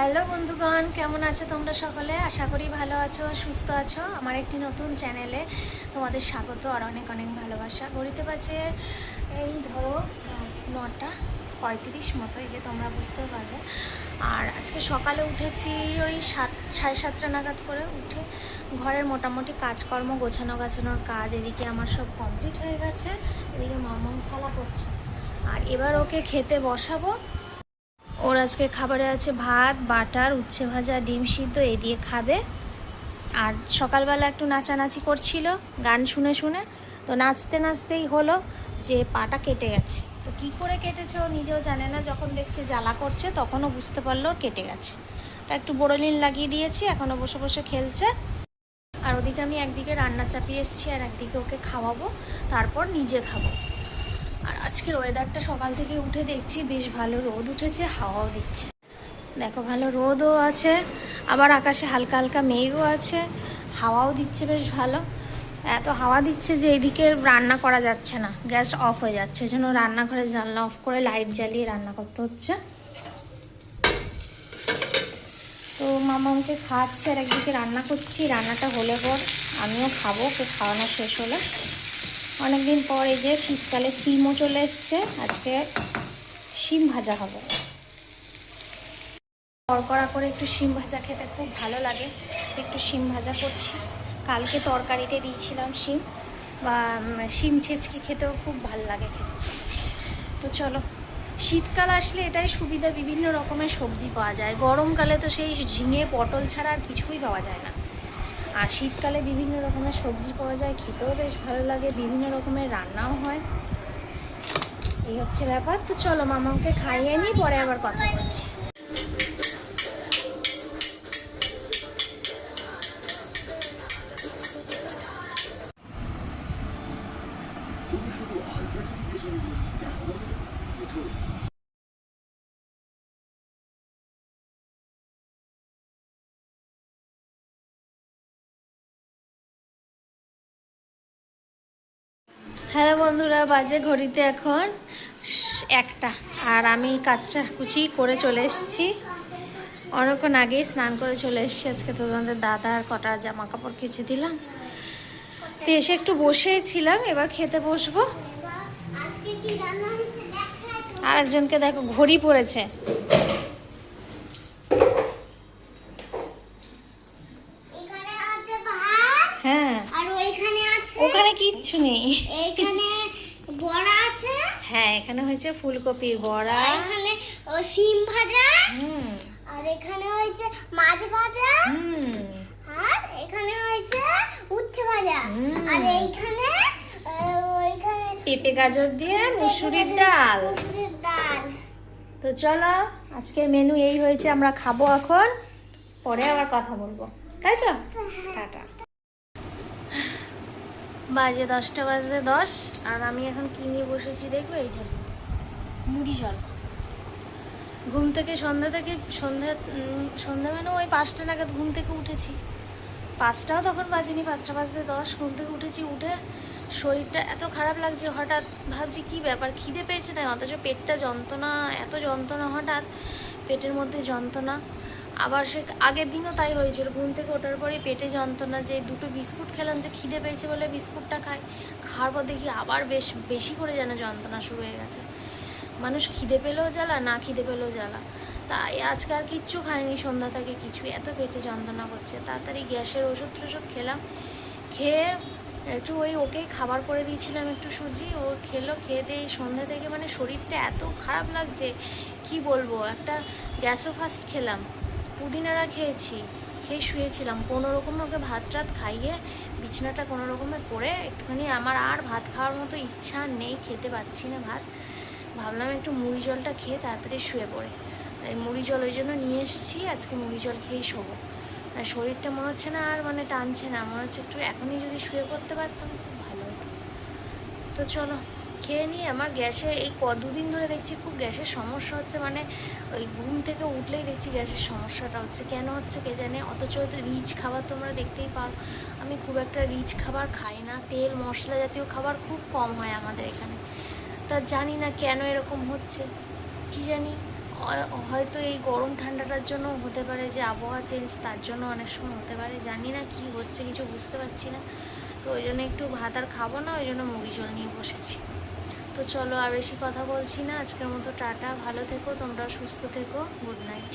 Hello বন্ধুগণ, কেমন আছো তোমরা সকলে? আশা করি ভালো আছো, সুস্থ আছো। আমার একটি নতুন চ্যানেলে তোমাদের স্বাগত আর অনেক অনেক ভালোবাসা। ঘড়িতে পাচ্ছে এই ধরো, নটা পঁয়ত্রিশ মতো, এই যে তোমরা বুঝতে পারবে। আর আজকে সকালে উঠেছি ওই সাত, সাড়ে সাতটা নাগাদ করে উঠে ঘরের মোটামুটি কাজকর্ম, গোছানো গাছানোর কাজ, এদিকে আমার সব কমপ্লিট হয়ে গেছে, এদিকে মামন খেলা করছে। আর এবার ওকে খেতে বসাবো। ওর আজকে খাবারে আছে ভাত, বাটার, উচ্ছে ভাজা, ডিম সিদ্ধ, এ দিয়ে খাবে। আর সকালবেলা একটু নাচানাচি করছিল, গান শুনে শুনে। তো নাচতে নাচতেই হলো যে পাটা কেটে গেছে। তো কী করে কেটেছে ও নিজেও জানে না, যখন দেখছে জ্বালা করছে তখনও বুঝতে পারল কেটে গেছে। তা একটু বোরোলিন লাগিয়ে দিয়েছি, এখনও বসে বসে খেলছে। আর ওদিকে আমি একদিকে রান্না চাপিয়ে এসেছি আর একদিকে ওকে খাওয়াবো, তারপর নিজে খাব। আর আজকের ওয়েদারটা সকাল থেকে উঠে দেখছি বেশ ভালো রোদ উঠেছে, হাওয়াও দিচ্ছে। দেখো ভালো রোদও আছে, আবার আকাশে হালকা হালকা মেঘও আছে, হাওয়াও দিচ্ছে বেশ ভালো। এত হাওয়া দিচ্ছে যে এদিকে রান্না করা যাচ্ছে না, গ্যাস অফ হয়ে যাচ্ছে। ওই জন্য রান্নাঘরে জানলা অফ করে লাইট জ্বালিয়ে রান্না করতে হচ্ছে। তো মামাকে খাওয়াচ্ছি আর একদিকে রান্না করছি, রান্নাটা হলে পর আমিও খাব খাওয়ানো শেষ হলে। অনেকদিন পর এই যে শীতকালে শিমও চলে এসছে, আজকে শিম ভাজা হবে। কড়কড়া করে একটু শিম ভাজা খেতে খুব ভালো লাগে, একটু শিম ভাজা করছি। কালকে তরকারিতে দিয়েছিলাম শিম, বা শিম ছেঁচকি খেতেও খুব ভালো লাগে খেতে। তো চলো, শীতকাল আসলে এটাই সুবিধা, বিভিন্ন রকমের সবজি পাওয়া যায়। গরমকালে তো সেই ঝিঙে, পটল ছাড়া আর কিছুই পাওয়া যায় না। আর শীতকালে বিভিন্ন রকমের সবজি পাওয়া যায়, খেতেও বেশ ভালো লাগে, বিভিন্ন রকমের রান্নাও হয়। এই হচ্ছে ব্যাপার। তো চলো মামাকে খাইয়ে নিই, পরে আবার কথা বলছি। হ্যালো বন্ধুরা, বাজে ঘড়িতে এখন একটা। আর আমি কাঁচা কুচি করে চলে এসেছি। অনেকক্ষণ আগেই স্নান করে চলে এসেছি। আজকে তো তোমাদের দাদা আর কটা জামা কাপড় কেচে দিলাম। তো এসে একটু বসেই ছিলাম, এবার খেতে বসবো। আর একজনকে দেখো, ঘড়ি পড়েছে এখানে আছে ভাত হ্যাঁ আর ওইখানে আছে ওখানে কিচ্ছু নেই। এখানে বড়া আছে। হ্যাঁ এখানে হয়েছে ফুলকপির বড়া। এখানে ও সিম ভাজা। হুম। আর এখানে হয়েছে মাছ ভাজা। হুম। আর এখানে হয়েছে উচ্ছে ভাজা। আর এইখানে ওইখানে পেঁপে গাজর দিয়ে মুসুরির ডাল। মুসুরির ডাল। তো চলো আজকের মেনু এই হয়েছে আমরা খাব এখন। পরে আবার কথা বলব। তাই তো? টাটা। বাজে দশটা বাজতে দশ, আর আমি এখন কি নিয়ে বসেছি দেখবে এই যে, মুড়ি জল। ঘুম থেকে সন্ধ্যা থেকে, সন্ধ্যা সন্ধ্যা মানে ওই পাঁচটা নাগাদ ঘুম থেকে উঠেছি। পাঁচটাও তখন বাজেনি, পাঁচটা বাজতে দশ, ঘুম থেকে উঠেছি, উঠে শরীরটা এত খারাপ লাগছে, হঠাৎ ভাবছি কি ব্যাপার, খিদে পেয়েছে না, অথচ পেটটা যন্ত্রণা, এত যন্ত্রণা হঠাৎ, পেটের মধ্যে যন্ত্রণা। আবার সে আগের দিনও তাই হয়েছিল। ঘুম থেকে ওঠার পরে পেটে যন্ত্রণা, যে দুটো বিস্কুট খেলাম, যে খিদে পেয়েছে বলে বিস্কুটটা খাই খাওয়ার পর দেখি আবার বেশ, বেশি করে যেন যন্ত্রণা শুরু হয়ে গেছে। মানুষ খিদে পেলেও জ্বালা, না খিদে পেলেও জ্বালা। তাই আজকে আর কিচ্ছু খাইনি, সন্ধ্যা থেকে কিছু এত পেটে যন্ত্রণা করছে। তাড়াতাড়ি গ্যাসের ওষুধ টষুধ খেলাম। খেয়ে একটু ওই ওকে খাবার করে দিয়েছিলাম একটু সুজি। ও খেলো, খেয়ে দিয়ে সন্ধ্যা থেকে মানে শরীরটা এত খারাপ লাগছে, কি বলব? একটা গ্যাসও ফাস্ট খেলাম। পুদিনারা খেয়েছি, খেয়ে শুয়েছিলাম। কোনো রকমে ওকে ভাত টাত খাইয়ে বিছানাটা কোনো রকমে করে একটুখানি আমার আর ভাত খাওয়ার মতো ইচ্ছা নেই, খেতে পাচ্ছি না ভাত। ভাবলাম একটু মুড়ি জলটা খেয়ে তাড়াতাড়ি শুয়ে পড়ে। এই মুড়ি জল ওই জন্য নিয়ে এসেছি, আজকে মুড়ি জল খেয়েই শোবো। শরীরটা মনে হচ্ছে না আর মানে টানছে না, মনে হচ্ছে একটু এখনই যদি শুয়ে পড়তে পারতাম খুব ভালো হতো। তো চলো খেয়ে নিয়ে আমার গ্যাসে এই কদিন ধরে দেখছি খুব গ্যাসের সমস্যা হচ্ছে। মানে ওই ঘুম থেকে উঠলেই দেখছি গ্যাসের সমস্যাটা হচ্ছে। কেন হচ্ছে কে জানে? অথচ রিচ খাবার তোমরা দেখতেই পাও। আমি খুব একটা রিচ খাবার খাই না। তেল, মশলা জাতীয় খাবার খুব কম হয় আমাদের এখানে। তা জানি না কেন এরকম হচ্ছে। কি জানি? হয়তো এই গরম ঠান্ডাটার জন্য হতে পারে যে আবহাওয়া চেঞ্জ তার জন্য অনেক সময় হতে পারে। জানি না কি হচ্ছে, কিছু বুঝতে পারছি না। তো ওই জন্য একটু ভাত আর খাব না, ওই জন্য মুড়ি জল নিয়ে বসেছি। তো চলো আর বেশি কথা বলছি না। আজকের মতো টাটা, ভালো থেকো তোমরা সুস্থ থেকো গুড নাইট